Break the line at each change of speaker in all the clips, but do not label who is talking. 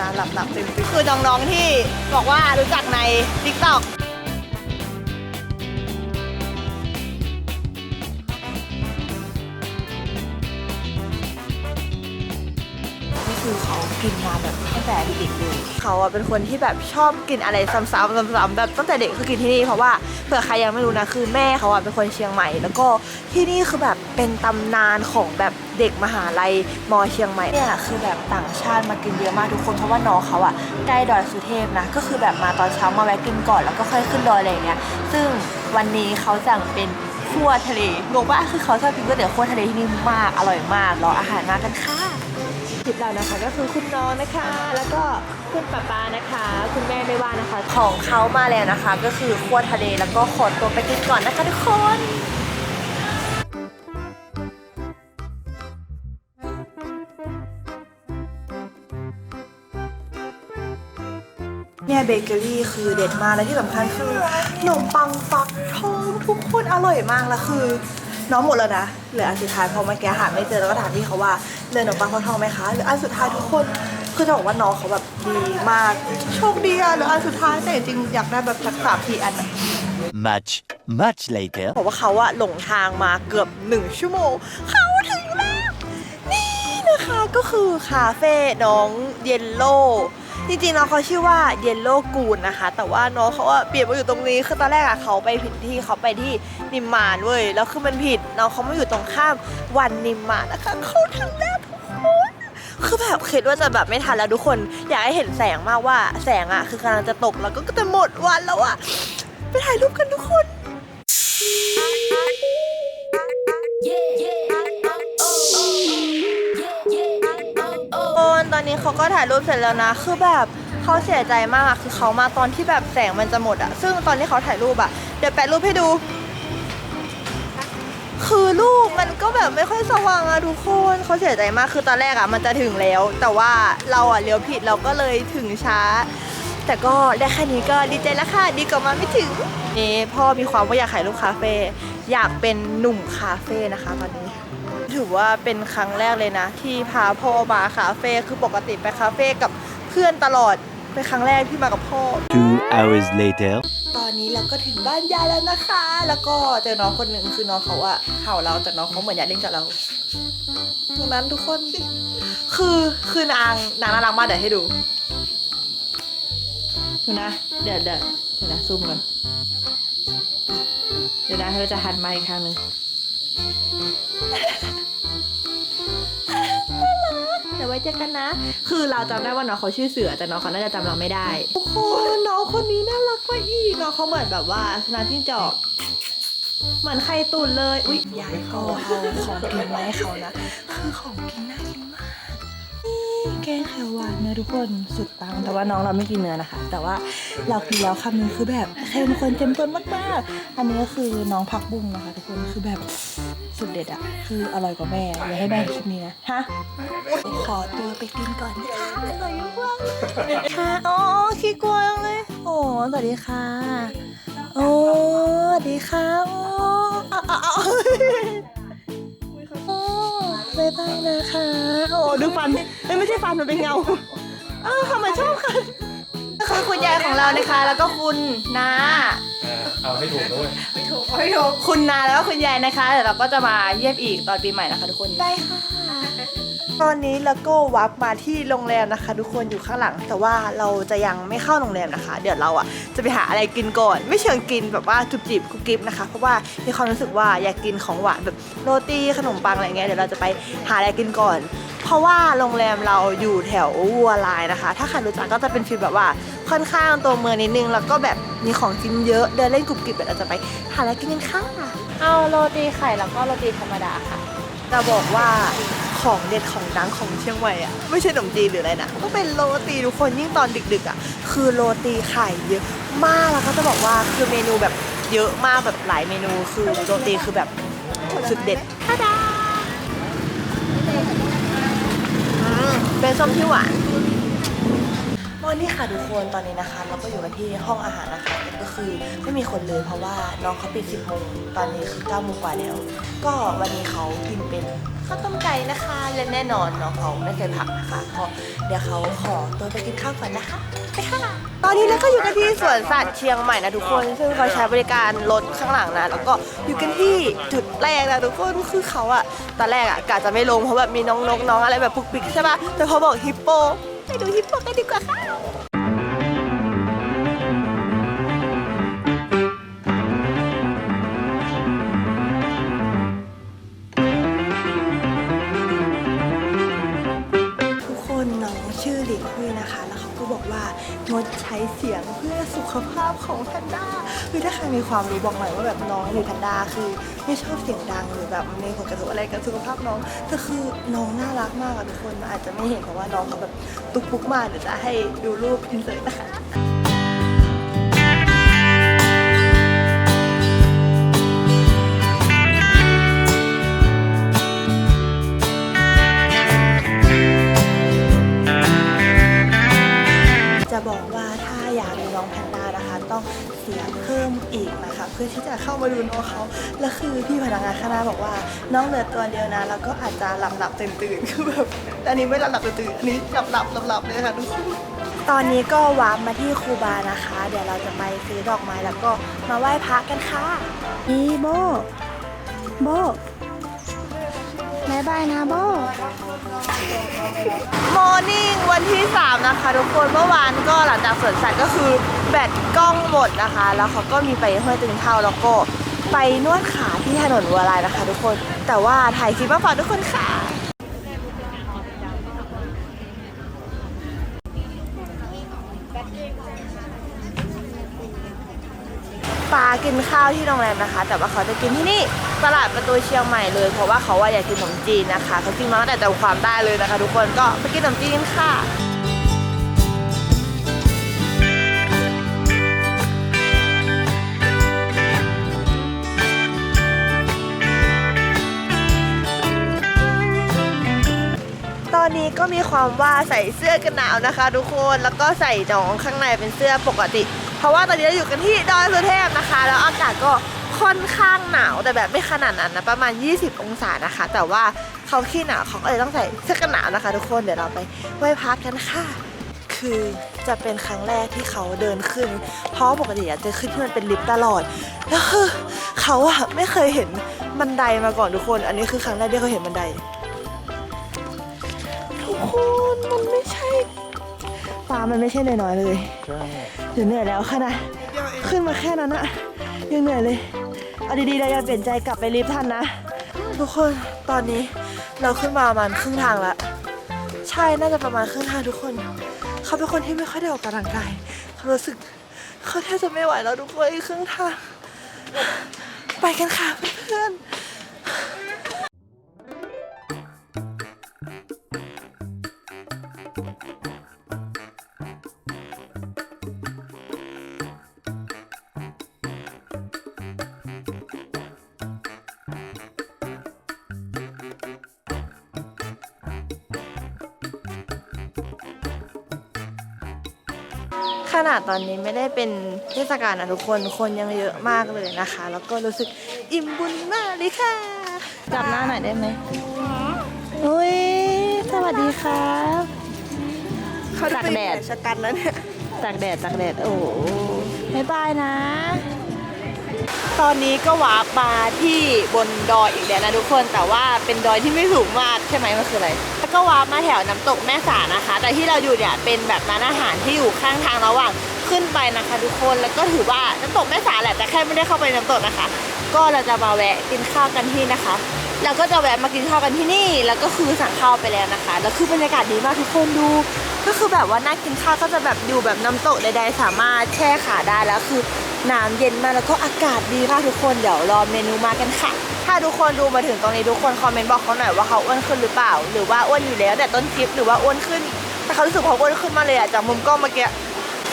จะหลับหลับๆตื่นตื่คือน้องๆที่บอกว่ารู้จักใน t ิ กินมาแบบตั้งแต่เด็กเลยเขาอะเป็นคนที่แบบชอบกินอะไรซ้ำๆซ้ำๆแบบตั้งแต่เด็กคือกินที่นี่เพราะว่าเผื่อใครยังไม่รู้นะคือแม่เขาอะเป็นคนเชียงใหม่ แล้วก็ที่นี่คือแบบเป็นตำนานของแบบเด็กมหาลัยมอเชียงใหม่เนี่ยคือแบบต่างชาติมากินเยอะมากทุกคนเพราะว่าน้องเขาอะใกล้ดอยสุเทพนะก็คือแบบมาตอนเช้ามาแวะกินก่อนแล้วก็ค่อยขึ้นดอยอะไรอย่างเงี้ยซึ่งวันนี้เขาสั่งเป็นคั่วทะเลงงปะคือเขาชอบกินก๋วยเตี๋ยวคั่วทะเลที่นี่มากอร่อยมากรออาหารมากันค่ะ ทิปเรานะคะ ก็คือคุณน้องนะคะ แล้วก็คุณป้าป้านะคะ คุณแม่ไม่ว่านะคะ ของเขามาแล้วนะคะ ก็คือขั้วทะเลแล้วก็ขอตัวไปกินก่อนนะคะทุกคนเนี่ยเบเกอรี่คือเด็ดมากและที่สำคัญคือขนมปังฟักทองทุกคนอร่อยมากแล้วคือ น้องหมดแล้วนะเหลืออันสุดท้ายพอเมื่อกี้หาไม่เจอแล้วก็ถามพี่เขาว่า เหลือขนมปังฟักทองไหมคะเหลืออันสุดท้ายทุกคนคือจะบอกว่าน้องเขาแบบดีมากโชคดีอะเหลืออันสุดท้ายแต่จริงๆอยากได้แบบสักสามสี่อันอะ
Much, much later.
บอกว่าเขาอะหลงทางมาเกือบหนึ่งชั่วโมงเขาถึงแล้วนี่นะคะก็คือคาเฟ่น้องเยลโล่ จริงๆน้องเขาชื่อว่าเยลโลกูนนะคะ แต่ว่าน้องเขาอะเปลี่ยนมาอยู่ตรงนี้คือตอนแรกอะเขาไปผิดที่เขาไปที่นิมมานเว้ยแล้วคือมันผิดน้องเขามาอยู่ตรงข้ามวันนิมมานนะคะเขาถึงแล้ทุกคนคือแบบคิดว่าจะแบบไม่ทันแล้วทุกคน อยากให้เห็นแสงมากว่าแสงอะคือกำลังจะตกแล้วก็จะหมดวันแล้วอะไปถ่ายรูปกันทุกคนคน อนนี้เขาก็ถ่ายรูปเสร็จแล้วนะ คือแบบเขาเสียใจมากคือเขามาตอนที่แบบแสงมันจะหมดอะซึ่งตอนที่เขาถ่ายรูปอะเดี๋ยวแปะรูปให้ดู คือรูปมันก็แบบไม่ค่อยสว่างอะทุกคนเขาเสียใจมากคือตอนแรกอะมันจะถึงแล้ว แต่ว่าเราอะเลี้ยวผิดเราก็เลยถึงช้า แต่ก็ได้แค่นี้ก็ดีใจแล้วค่ะดีกว่ามาไม่ถึงนี่พ่อมีความว่าอยากขายรูปคาเฟ่อยากเป็นหนุ่มคาเฟ่นะคะตอนนี้ ถือว่าเป็นครั้งแรกเลยนะ ที่พาพ่อมาคาเฟ่คือปกติไปคาเฟ่กับเพื่อนตลอดเป็นครั้งแรกที่มากับพ่อ
Two hours later.
ตอนนี้เราก็ถึงบ้านยายแล้วนะคะ แล้วก็เจอน้องคนหนึ่งคือน้องเขาอะเห่าเราแต่น้องเขาเหมือนอยากเล่นกับเรา ตรงนั้นทุกคน คือคือนางนางน่ารักมากเดี๋ยวให้ดู ดูนะ เดี๋ยวเดี๋ยวเดี๋ยวนะซูมก่อนเดี๋ยวนะเราจะหันมาอีกครั้งหนึ่ง เดี๋ยวไว้เจอกันนะ คือเราจำได้ว่าน้องเขาชื่อเสือแต่น้องเขาน่าจะจำเราไม่ได้ทุกคนน้องคนนี้น่ารักกว่าอีกน้องเขาเหมือนแบบว่าสนาจิ้งจอกเหมือนไข่ตุนเลย อุ๊ยยายก็เอาของกินมาให้เขานะ คือของกินน่ากินมากนี่แกงเขียวหวานเนื้อทุกคนสุดปัง แต่ว่าน้องเราไม่กินเนื้อนะคะ แต่ว่าเรากินแล้วคำนึงคือแบบเข้มข้นเต็มตนมากๆ อันนี้ก็คือน้องผักบุ้งนะคะทุกคนคือแบบสุดเด็ดอะคืออร่อยกว่าแม่อย่าให้แม่คลิปนี้นะฮะขอตัวไปกินก่อนนะคะอร่อยมากค่ะอ๋อขี้กลัวเลย โอ้สวัสดีค่ะโอ้สวัสดีค่ะโอ้เอาเอาเอาโอ้บ๊ายบายนะคะ โอ้ดูฟัน เอ้ยไม่ใช่ฟันมันเป็นเงาอ้าวทำไมชอบกัน คือคุณยายของเรานะคะ แล้วก็คุณนา
เอาให้ถูกด้วย
คุณนาแล้วก็คุณยายนะคะเดี๋ยวเราก็จะมาเยี่ยมอีกตอนปีใหม่นะคะทุกคน ได้ค่ะ ตอนนี้แล้วก็วับมาที่โรงแรมนะคะ ทุกคนอยู่ข้างหลัง แต่ว่าเราจะยังไม่เข้าโรงแรมนะคะ เดี๋ยวเราอะจะไปหาอะไรกินก่อน ไม่เชิงกินแบบว่าจุบจิบกุ๊บกิ๊บนะคะ เพราะว่ามีความรู้สึกว่าอยากกินของหวานแบบโรตีขนมปังอะไรเงี้ยเดี๋ยวเราจะไปหาอะไรกินก่อน เพราะว่าโรงแรมเราอยู่แถววัวลายนะคะ ถ้าใครรู้จักก็จะเป็นฟีลแบบว่าค่อนข้างตัวเมืองนิดนึงแล้วก็แบบมีของกินเยอะเดินเล่นกรุบกริบเดี๋ยวเราจะไปหาอะไรกินกันค่ะเอาโรตีไข่แล้วก็โรตีธรรมดาค่ะจะบอกว่าของเด็ดของดังของเชียงใหม่อะไม่ใช่ขนมจีนหรืออะไรนะก็เป็นโรตีทุกคนยิ่งตอนดึกๆอะคือโรตีไข่เยอะมากแล้วก็จะบอกว่าคือเมนูแบบเยอะมากแบบหลายเมนูคือโรตีคือแบบสุดเด็ดท่าดาอืมเป็นส้มที่หวาน วันนี่ค่ะทุกคนตอนนี้นะคะเราก็อยู่กันที่ห้องอาหารนะคะแต่ก็คือไม่มีคนเลยเพราะว่าน้องเขาปิด10โมงตอนนี้คือ9โมงกว่าแล้ว ก็วันนี้เขากินเป็นข้าวต้มไก่นะคะและแน่นอนน้องเขาไม่เคยผักนะคะก็เดี๋ยวเขาขอตัวไปกินข้าวก่อนนะคะไปค่ะตอนนี้เราก็อยู่กันที่สวนสัตว์เชียงใหม่นะทุกคน ซึ่งเขาใช้บริการรถข้างหลังนะแล้วก็อยู่กันที่จุดแรกนะทุกคนคือเขาอะตอนแรกอะกะจะไม่ลงเพราะแบบมีน้องนกน้องอะไรแบบปุกปิกใช่ปะแต่พอบอกฮิปโป ไปดูฮิปโปกันดีกว่าค่ะ ทุกคนน้องชื่อหลิงคุยนะคะ แล้วเขาก็บอกว่างดใช้เสียงเพื่อสุขภาพของแพนด้า คือถ้าใครมีความรู้บอกหน่อยว่าแบบน้องหรือแพนดาคือไม่ชอบเสียงดังหรือแบบมีผลกระทบอะไรกับสุขภาพน้องแต่คือน้องน่ารักมากอะทุกคนอาจจะไม่เห็นเพราะว่าน้องเขาแบบตุกปุกมากเดี๋ยวจะให้ดูรูปอินเสิร์ตนะคะจะบอกว่าถ้าอยากดูน้องแพนด้า นะคะต้องเสียเพิ่มอีกนะคะเพื่อที่จะเข้ามาดูน้องเขาแล้วคือพี่พนักงานข้างหน้าบอกว่าน้องเหลือตัวเดียวนะแล้วก็อาจจะหลับหลับตื่นตื่นๆคือแบบอันนี้ไม่หลับหลับตื่นตื่นๆอันนี้หลับหลับหลับหลับเลยค่ะทุกคนตอนนี้ก็วาร์ปมาที่ครูบานะคะ เดี๋ยวเราจะไปซื้อดอกไม้แล้วก็มาไหว้พระกันค่ะอีโบโบบายบายนะโบมอร์นิ่งวันที่ 3นะคะทุกคนเมื่อวานก็หลังจากสวนสัตว์ก็คือแบตกล้องหมดนะคะ แล้วเขาก็มีไปห้วยตึงเท่าแล้วก็ไปนวดขาที่ถนนวัวลายนะคะ ทุกคน แต่ว่าถ่ายคลิปมาฝากทุกคนค่ะปากินข้าวที่โรงแรมนะคะ แต่ว่าเขาจะกินที่นี่ตลาดประตูเชียงใหม่เลย เพราะว่าเขาว่าอยากกินขนมจีนนะคะเขากินมาตั้งแต่จำความได้เลยนะคะ ทุกคนก็ไปกินขนมจีนค่ะ อนนี้ก็มีความว่าใส่เสื้อกันหนาวนะคะ ทุกคนแล้วก็ใส่น้องข้างในเป็นเสื้อปกติ เพราะว่าตอนนี้เราอยู่กันที่ดอยสุเทพนะคะ แล้วอากาศก็ค่อนข้างหนาวแต่แบบไม่ขนาดนั้นนะประมาณ 20 องศานะคะ แต่ว่าเขาขี้หนาวเขาก็เลยต้องใส่เสื้อกันหนาวนะคะ ทุกคนเดี๋ยวเราไปไหว้พักกันค่ะ คือจะเป็นครั้งแรกที่เขาเดินขึ้น เพราะปกติจะขึ้นที่มันเป็นลิฟต์ตลอดแล้วคือเขาอะไม่เคยเห็นบันไดมาก่อนทุกคน อันนี้คือครั้งแรกที่เขาเห็นบันได คนมันไม่ใช่ฟ้ามันไม่ใช่น้อยๆเลยเดี๋ยวเหนื่อยแล้วค่ะนะขึ้นมาแค่นั้นอะยังเหนื่อยเลยเอาดีๆเราอย่าเปลี่ยนใจกลับไปลิฟต์ทันนะ ทุกคนตอนนี้เราขึ้นมาประมาณครึ่งทางละใช่น่าจะประมาณครึ่งทางทุกคน เขาเป็นคนที่ไม่ค่อยได้ออกกำลังกายเขารู้สึกเขาแทบจะไม่ไหวแล้วทุกคนอีกครึ่งทางไปกันค่ะเพื่อนๆ ขนาดตอนนี้ไม่ได้เป็นเทศกาลนะทุกคน คนยังเยอะมากเลยนะคะ แล้วก็รู้สึกอิ่มบุญมากเลยค่ะ จับหน้าหน่อยได้ไหมอุ้ย สวัสดีครับ ตากแดดชะกันแล้วเนี่ย ตากแดดตากแดด โอ้โหบ๊ายบายนะ ตอนนี้ก็วาร์ปมาที่บนดอยอีกแล้วนะทุกคนแต่ว่าเป็นดอยที่ไม่สูงมากใช่ไหมมันคืออะไรแล้วก็วาร์ปมาแถวน้ำตกแม่สานะคะ แต่ที่เราอยู่เนี่ยเป็นแบบร้านอาหารที่อยู่ข้างทางระหว่างขึ้นไปนะคะทุกคนแล้วก็ถือว่าน้ำตกแม่สาแหละแต่แค่ไม่ได้เข้าไปในน้ำตกนะคะ ก็เราจะมาแวะกินข้าวกันที่นะคะเราก็จะแวะมากินข้าวกันที่นี่ แล้วก็คือสั่งข้าวไปแล้วนะคะแล้วคือบรรยากาศดีมากทุกคนดู ก็คือแบบว่านั่งกินข้าวก็จะแบบอยู่แบบน้ำตกใดๆ สามารถแช่ขาได้แล้วคือน้ำเย็นมากแล้วก็อากาศดีมากทุกคนเดี๋ยวรอเมนูมากันค่ะ ถ้าทุกคนดูมาถึงตรงนี้ทุกคนคอมเมนต์บอกเขาหน่อยว่าเขาอ้วนขึ้นหรือเปล่า หรือว่าอ้วนอยู่แล้วแต่ต้นคลิปหรือว่าอ้วนขึ้น แต่เขารู้สึกเขาอ้วนขึ้นมาเลยอะจากมุมกล้องเมื่อกี้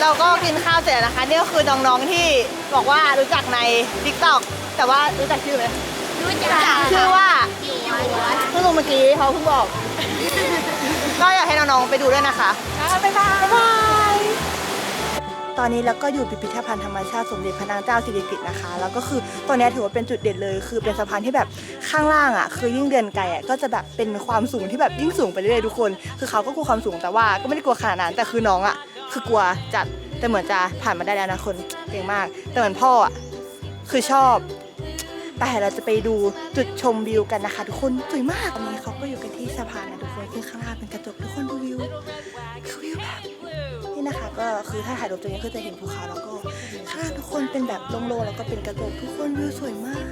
เราก็กินข้าวเสร็จแล้วนะคะนี่ก็คือน้องๆที่บอกว่ารู้จักใน t ิ k t o k แต่ว่ารู้จักชื่อไหม
รู้จัก
ชื่อว่า
กี่หัว
เพิ่งลงเมื่อกี้เขาเพิ่งบอก ก็อยากให้น้องๆไปดูด้วยนะคะ
บ๊ายบาย
บ๊ายบายตอนนี้แล้วก็อยู่พิพิธภัณฑ์ธรรมชาติสมเด็จพระนางเจ้าสิริกิติ์นะคะ แล้วก็คือตัวเนี้ยถือว่าเป็นจุดเด่นเลย คือเป็นสะพานที่แบบข้างล่างอะคือยิ่งเดินไกลอะก็จะแบบเป็นความสูงที่แบบยิ่งสูงไปเรื่อยๆทุกคน คือเขาก็กลัวความสูงแต่ว่าก็ไม่ได้กลัวขนาดนั้นแต่คือน้องอะคือกลัวจัดแต่เหมือนจะผ่านมาได้แล้วนะคนเก่งมาก แต่เหมือนพ่ออะคือชอบไปเราจะไปดูจุดชมวิวกันนะคะ ทุกคนสวยมากตอนนี้เขาก็อยู่กันที่สะพานนะทุก คนซึ่งข้างล่างเป็นกระจกทุกคนดูวิวคือวิวแบบนี่นะคะก็คือถ้าถ่ายรูปตรงนี้ก็จะเห็นภูเขาแล้วก็ข้าว่างทุกคนเป็นแบบโล่งๆแล้วก็เป็นกระจกทุกคนวิวสวยมาก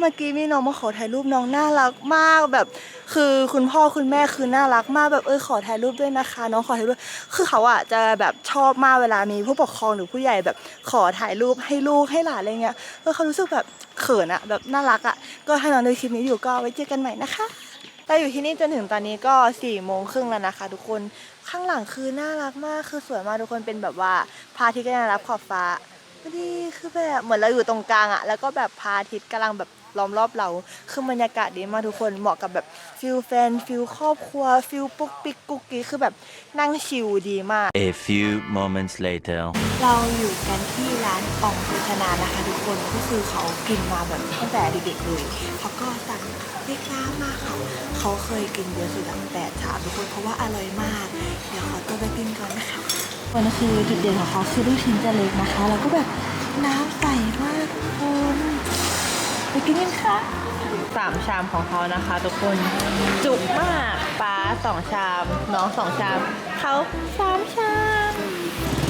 เมื่อกี้มีน้องมาขอถ่ายรูปน้องน่ารักมากแบบ คือคุณพ่อคุณแม่คือน่ารักมากแบบเออขอถ่ายรูปด้วยนะคะ น้องขอถ่ายรูปคือเขาอะจะแบบชอบมากเวลามีผู้ปกครองหรือผู้ใหญ่แบบขอถ่ายรูปให้ลูกให้หลานอะไรเงี้ยเออเขารู้สึกแบบเขินอะแบบน่ารักอะก็ถ้าน้องดูคลิปนี้อยู่ก็ไว้เจอกันใหม่นะคะเราอยู่ที่นี่จนถึงตอนนี้ก็สี่โมงครึ่งแล้วนะคะ ทุกคนข้างหลังคือน่ารักมากคือสวยมากทุกคนเป็นแบบว่าพระอาทิตย์ก็ยังรับขอบฟ้าดีคือแบบเหมือนเราอยู่ตรงกลางอะแล้วก็แบบพระอาทิตย์กำลังแบบ ล้อมรอบเราคือบรรยากาศดีมากทุกคนเหมาะกับแบบฟิลแฟนฟิลครอบครัวฟิลปุ๊กปิ๊กกุ๊กกิ๊กคือแบบนั่งชิลดีมาก
A few moments later.
เราอยู่กันที่ร้านปองโภชนานะคะทุกคนก็คือเขากินมาแบบตั้งแต่เด็กๆเลยเขาก็สั่งเล็กล้ามากค่ะเขาเคยกินเยอะสุดตั้งแต่ชามทุกคนเพราะว่าอร่อยมาก เดี๋ยวขอตัวไปกินก่อนนะคะวันนี้คือจุดเด่นของเขาคือลูกชิ้นจะเล็กนะคะ แล้วก็แบบน้ำใสมากทุกคน ไปกินกันค่ะ
สามชามของเขานะคะ ทุกคนจุกมากป้าสองชาม น้องสองชามเขาสามชาม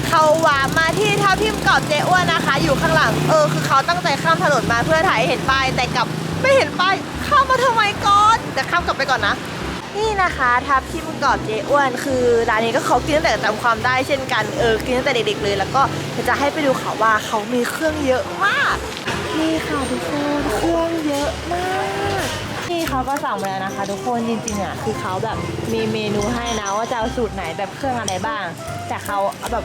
เขาหวามาที่ทับทิมกรอบเจ๊อ้วนนะคะ อยู่ข้างหลังเออคือเขาตั้งใจข้ามถนนมาเพื่อถ่ายให้เห็นป้ายแต่กลับไม่เห็นป้ายข้ามมาทำไมก่อนแต่ข้ามกลับไปก่อนนะ นี่นะคะทับทิมกรอบเจ๊อ้วนคือร้านนี้ก็เขากินตั้งแต่จำความได้เช่นกันเออกินตั้งแต่เด็กๆเลย แล้วก็จะให้ไปดูค่ะว่าเขามีเครื่องเยอะมากนี่ค่ะทุกคนเครื่องเยอะมาก
นี่เขาก็สั่งมาแล้วนะคะ ทุกคนจริงๆอะคือเขาแบบมีเมนูให้นะว่าจะเอาสูตรไหนแบบเครื่องอะไรบ้าง แต่เขาแบบ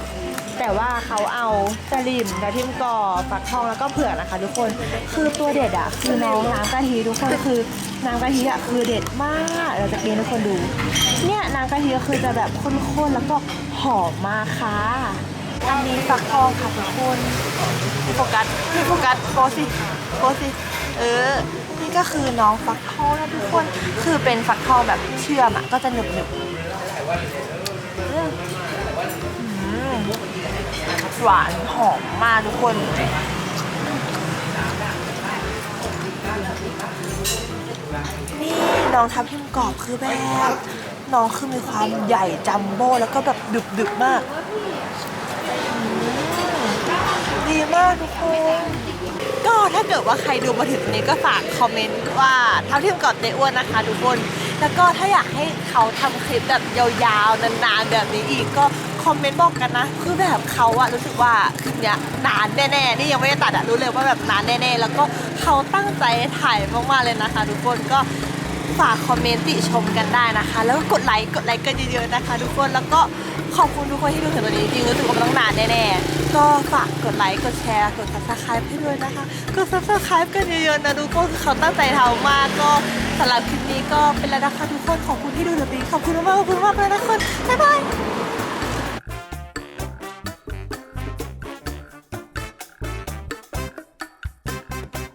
แต่ว่าเขาเอาสลิมกระทียมกรอบฟักทองแล้วก็เผือกนะคะ ทุกคนคือตัวเด็ดอะคือน้องน้ำกะทิทุกคนคือน้ำกะทิอะคือเด็ดมากเราจะกินทุกคนดู เนี่ยน้ำกะทิก็คือจะแบบข้นๆแล้วก็หอมมากค่ะ
อันนี้ฟักทองค่ะทุกคนพี่โฟกัสพี่โฟกัสโพสสิโพสสิเออ นี่ก็คือน้องฟักทองนะทุกคน คือเป็นฟักทองแบบเชื่อมอะก็จะหนึบหนึบ หวานหอมมากทุกคนนี่น้องทับทิมกรอบคือแบบน้องคือมีความใหญ่จัมโบ้แล้วก็แบบดึบดึบๆมากดีมากทุกคนก็ถ้าเกิดว่าใครดูมาถึงตรงนี้ก็ฝากคอมเมนต์ว่าเท่าที่มกอดเตอ้วนนะคะทุกคน แล้วก็ถ้าอยากให้เขาทำคลิปแบบยาวๆนานๆแบบนี้อีกก็ คอมเมนต์บอกกันนะ คือแบบเขาอะรู้สึกว่าคลิปเนี้ยนานแน่ๆ นี่ยังไม่ได้ตัดอะรู้เลยว่าแบบนานแน่ๆ แล้วก็เขาตั้งใจถ่ายมากๆเลยนะคะ ทุกคนก็ฝากคอมเมนต์ติชมกันได้นะคะ แล้วก็กดไลค์กดไลค์กันเยอะๆนะคะ ทุกคนแล้วก็ขอบคุณทุกคนที่ดูถึงตรงนี้จริงๆรู้สึกว่ามันต้องนานแน่ๆก็ฝากกดไลค์กดแชร์กด subscribe ให้ด้วยนะคะกด subscribe กันเยอะๆนะทุกคนคือเขาตั้งใจทำมากก็สำหรับคลิปนี้ก็เป็นแล้วนะคะทุกคนขอบคุณที่ดูถึงตรงนี้ขอบคุณมากขอบคุณมากเลยนะทุกคนบ๊ายบาย